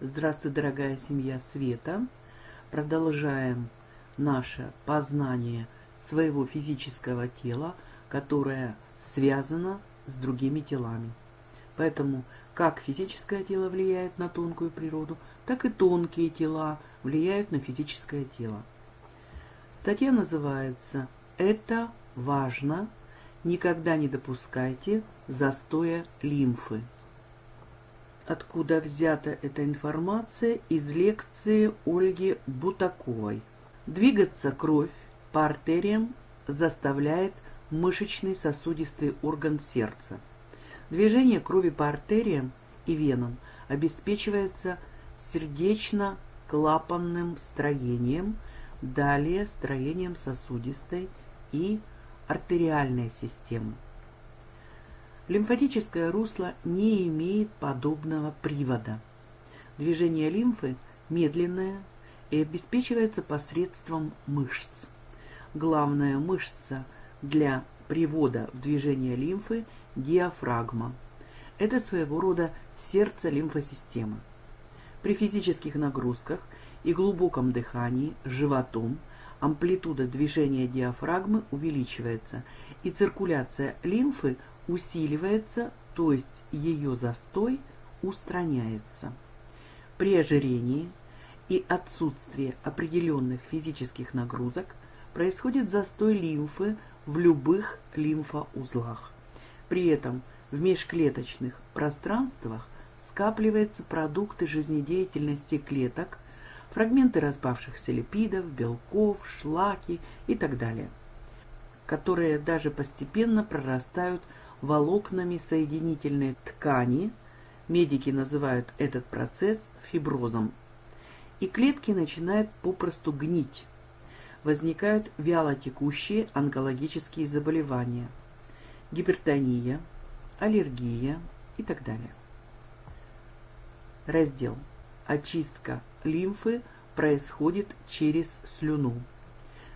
Здравствуй, дорогая семья Света. Продолжаем наше познание своего физического тела, которое связано с другими телами. Поэтому как физическое тело влияет на тонкую природу, так и тонкие тела влияют на физическое тело. Статья называется «Это важно. Никогда не допускайте застоя лимфы». Откуда взята эта информация? Из лекции Ольги Бутаковой. Двигаться кровь по артериям заставляет мышечный сосудистый орган сердца. Движение крови по артериям и венам обеспечивается сердечно-клапанным строением, далее строением сосудистой и артериальной системы. Лимфатическое русло не имеет подобного привода. Движение лимфы медленное и обеспечивается посредством мышц. Главная мышца для привода в движение лимфы – диафрагма. Это своего рода сердце лимфосистемы. При физических нагрузках и глубоком дыхании животом амплитуда движения диафрагмы увеличивается, и циркуляция лимфы усиливается, то есть ее застой устраняется. При ожирении и отсутствии определенных физических нагрузок происходит застой лимфы в любых лимфоузлах. При этом в межклеточных пространствах скапливаются продукты жизнедеятельности клеток, фрагменты распавшихся липидов, белков, шлаки и так далее, которые даже постепенно прорастают волокнами соединительной ткани, медики называют этот процесс фиброзом, и клетки начинают попросту гнить. Возникают вялотекущие онкологические заболевания, гипертония, аллергия и так далее. Раздел «Очистка лимфы происходит через слюну».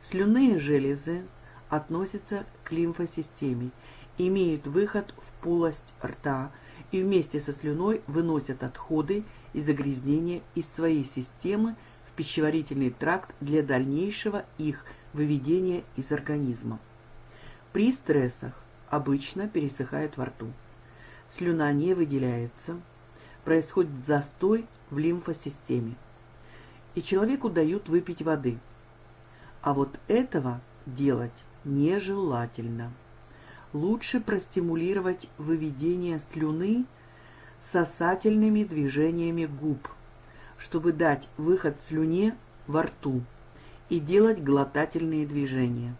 Слюнные железы относятся к лимфосистеме имеют выход в полость рта и вместе со слюной выносят отходы и загрязнения из своей системы в пищеварительный тракт для дальнейшего их выведения из организма. При стрессах обычно пересыхает во рту. Слюна не выделяется, происходит застой в лимфосистеме, и человеку дают выпить воды. А вот этого делать нежелательно лучше простимулировать выведение слюны сосательными движениями губ, чтобы дать выход слюне во рту и делать глотательные движения.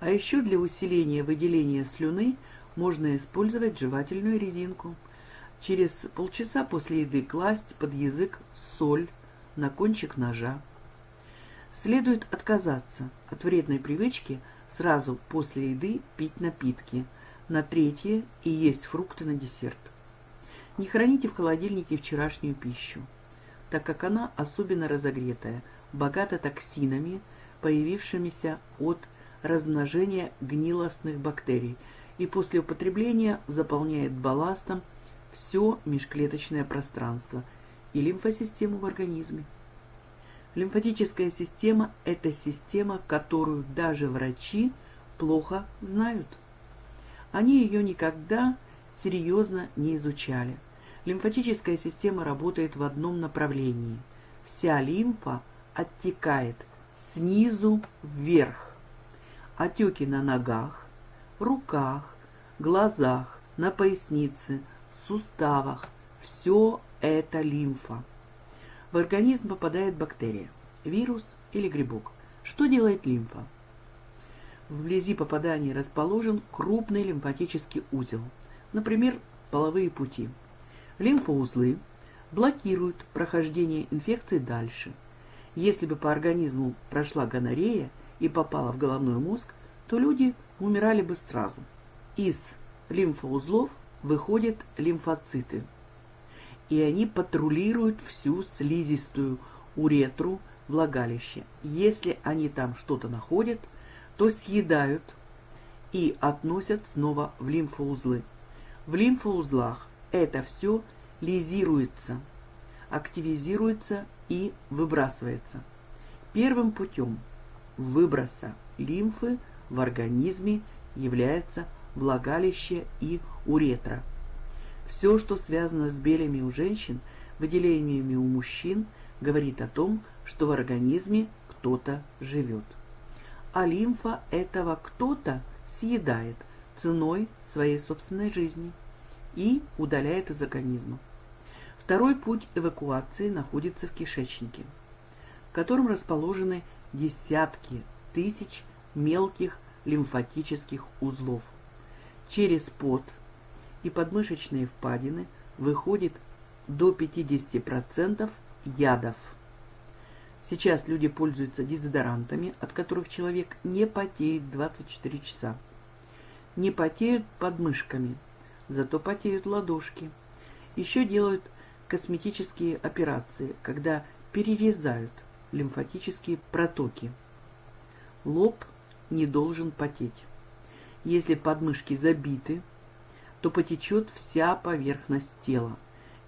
А еще для усиления выделения слюны можно использовать жевательную резинку. Через полчаса после еды класть под язык соль на кончик ножа. Следует отказаться от вредной привычки – Сразу после еды пить напитки. На третье и есть фрукты на десерт. Не храните в холодильнике вчерашнюю пищу, так как она особенно разогретая, богата токсинами, появившимися от размножения гнилостных бактерий, и после употребления заполняет балластом все межклеточное пространство и лимфосистему в организме. Лимфатическая система – это система, которую даже врачи плохо знают. Они ее никогда серьезно не изучали. Лимфатическая система работает в одном направлении. Вся лимфа оттекает снизу вверх. Отеки на ногах, руках, глазах, на пояснице, суставах – все это лимфа. В организм попадает бактерия, вирус или грибок. Что делает лимфа? Вблизи попадания расположен крупный лимфатический узел, например, половые пути. Лимфоузлы блокируют прохождение инфекции дальше. Если бы по организму прошла гонорея и попала в головной мозг, то люди умирали бы сразу. Из лимфоузлов выходят лимфоциты – и они патрулируют всю слизистую уретру влагалища. Если они там что-то находят, то съедают и относят снова в лимфоузлы. В лимфоузлах это все лизируется, активизируется и выбрасывается. Первым путем выброса лимфы в организме является влагалище и уретра. Все, что связано с белями у женщин, выделениями у мужчин, говорит о том, что в организме кто-то живет. А лимфа этого кто-то съедает ценой своей собственной жизни и удаляет из организма. Второй путь эвакуации находится в кишечнике, в котором расположены десятки тысяч мелких лимфатических узлов. Через пот и подмышечные впадины выходит до 50% ядов. Сейчас люди пользуются дезодорантами, от которых человек не потеет 24 часа. Не потеют подмышками, зато потеют ладошки. Еще делают косметические операции, когда перерезают лимфатические протоки. Лоб не должен потеть. Если подмышки забиты, то потечет вся поверхность тела.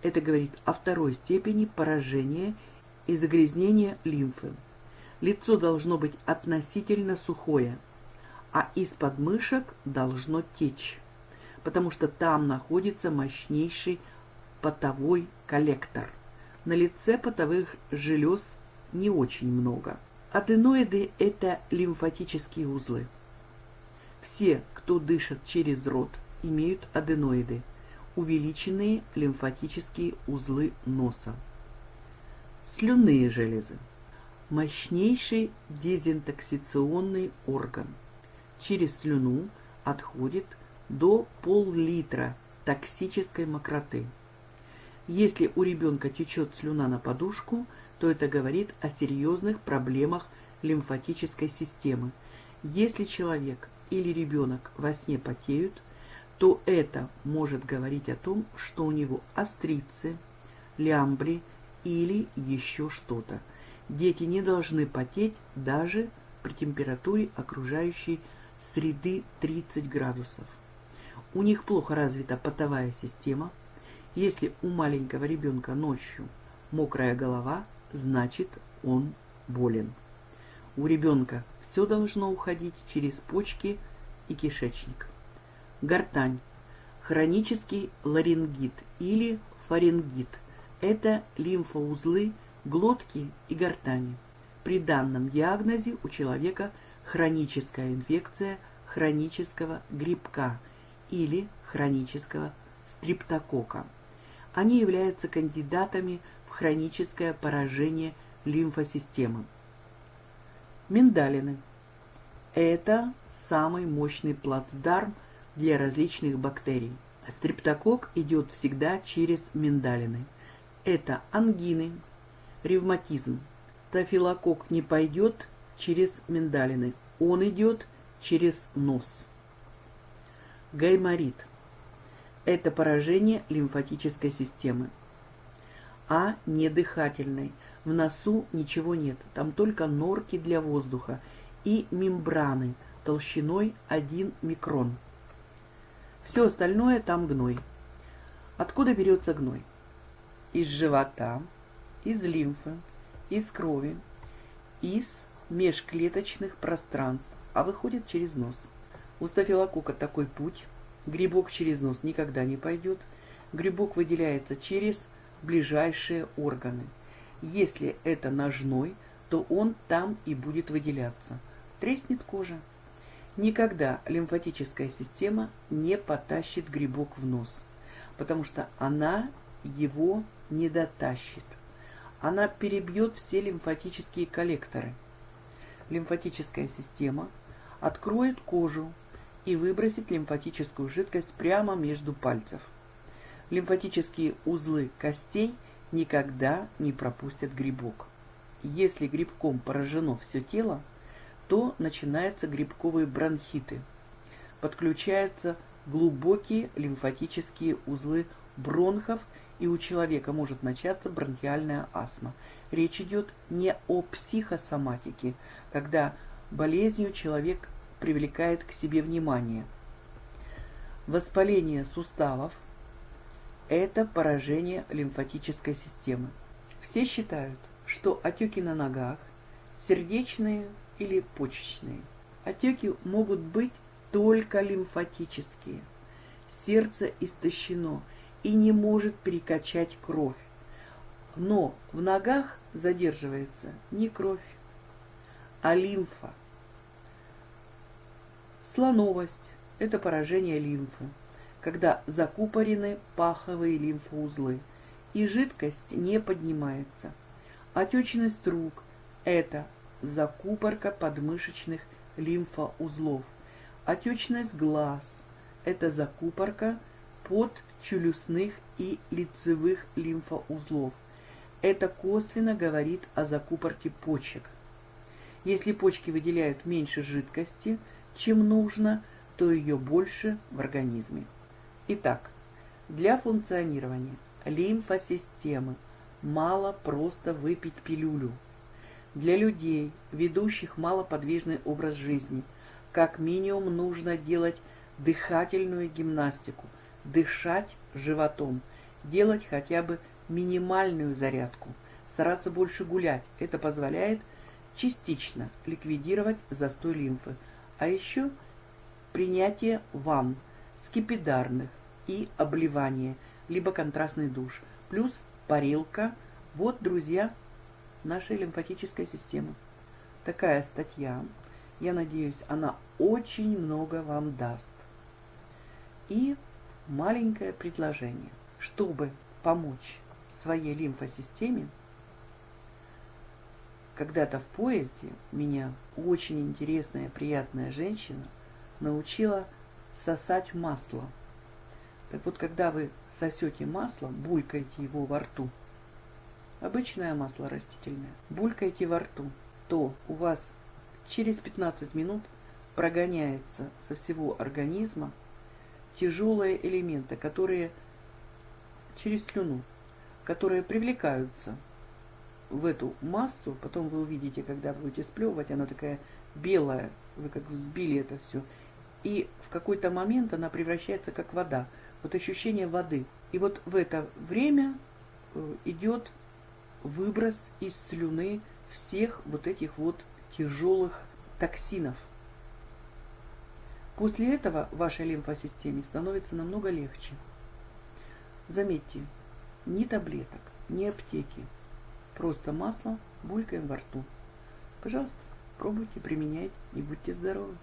Это говорит о второй степени поражения и загрязнения лимфы. Лицо должно быть относительно сухое, а из подмышек должно течь, потому что там находится мощнейший потовой коллектор. На лице потовых желез не очень много. Аденоиды – это лимфатические узлы. Все, кто дышит через рот, имеют аденоиды – увеличенные лимфатические узлы носа. Слюнные железы – мощнейший дезинтоксикационный орган. Через слюну отходит до пол-литра токсической мокроты. Если у ребенка течет слюна на подушку – то это говорит о серьезных проблемах лимфатической системы. Если человек или ребенок во сне потеют, то это может говорить о том, что у него острицы, лямбри или еще что-то. Дети не должны потеть даже при температуре окружающей среды 30 градусов. У них плохо развита потовая система. Если у маленького ребенка ночью мокрая голова – значит он болен. У ребенка все должно уходить через почки и кишечник. Гортань. Хронический ларингит или фарингит – это лимфоузлы глотки и гортани. При данном диагнозе у человека хроническая инфекция хронического грибка или хронического стриптокока. Они являются кандидатами хроническое поражение лимфосистемы. Миндалины. Это самый мощный плацдарм для различных бактерий. Стрептокок идет всегда через миндалины. Это ангины, ревматизм. Стафилококк не пойдет через миндалины, он идет через нос. Гайморит. Это поражение лимфатической системы а не дыхательной. В носу ничего нет, там только норки для воздуха и мембраны толщиной 1 микрон. Все остальное там гной. Откуда берется гной? Из живота, из лимфы, из крови, из межклеточных пространств, а выходит через нос. У стафилококка такой путь. Грибок через нос никогда не пойдет. Грибок выделяется через ближайшие органы. Если это ножной, то он там и будет выделяться. Треснет кожа. Никогда лимфатическая система не потащит грибок в нос, потому что она его не дотащит. Она перебьет все лимфатические коллекторы. Лимфатическая система откроет кожу и выбросит лимфатическую жидкость прямо между пальцев – Лимфатические узлы костей никогда не пропустят грибок. Если грибком поражено все тело, то начинаются грибковые бронхиты. Подключаются глубокие лимфатические узлы бронхов, и у человека может начаться бронхиальная астма. Речь идет не о психосоматике, когда болезнью человек привлекает к себе внимание. Воспаление суставов – это поражение лимфатической системы. Все считают, что отеки на ногах сердечные или почечные. Отеки могут быть только лимфатические. Сердце истощено и не может перекачать кровь. Но в ногах задерживается не кровь, а лимфа. Слоновость – это поражение лимфы, когда закупорены паховые лимфоузлы, и жидкость не поднимается. Отечность рук – это закупорка подмышечных лимфоузлов. Отечность глаз – это закупорка подчелюстных и лицевых лимфоузлов. Это косвенно говорит о закупорке почек. Если почки выделяют меньше жидкости, чем нужно, то ее больше в организме. Итак, для функционирования лимфосистемы мало просто выпить пилюлю. Для людей, ведущих малоподвижный образ жизни, как минимум нужно делать дыхательную гимнастику, дышать животом, делать хотя бы минимальную зарядку, стараться больше гулять. Это позволяет частично ликвидировать застой лимфы. А еще принятие ванн, скипидарных и обливание, либо контрастный душ, плюс парилка. Вот, друзья, нашей лимфатической системы. Такая статья. Я надеюсь, она очень много вам даст. И маленькое предложение. Чтобы помочь своей лимфосистеме, когда-то в поезде меня очень интересная, приятная женщина научила сосать масло. Так вот, когда вы сосете масло, булькаете его во рту, обычное масло растительное, булькаете во рту, то у вас через 15 минут прогоняется со всего организма тяжелые элементы, которые через слюну, которые привлекаются в эту массу, потом вы увидите, когда будете сплевывать, она такая белая, вы как взбили это все, и в какой-то момент она превращается как вода, вот ощущение воды. И вот в это время э, идет выброс из слюны всех вот этих вот тяжелых токсинов. После этого вашей лимфосистеме становится намного легче. Заметьте, ни таблеток, ни аптеки, просто масло булькаем во рту. Пожалуйста, пробуйте, применяйте и будьте здоровы.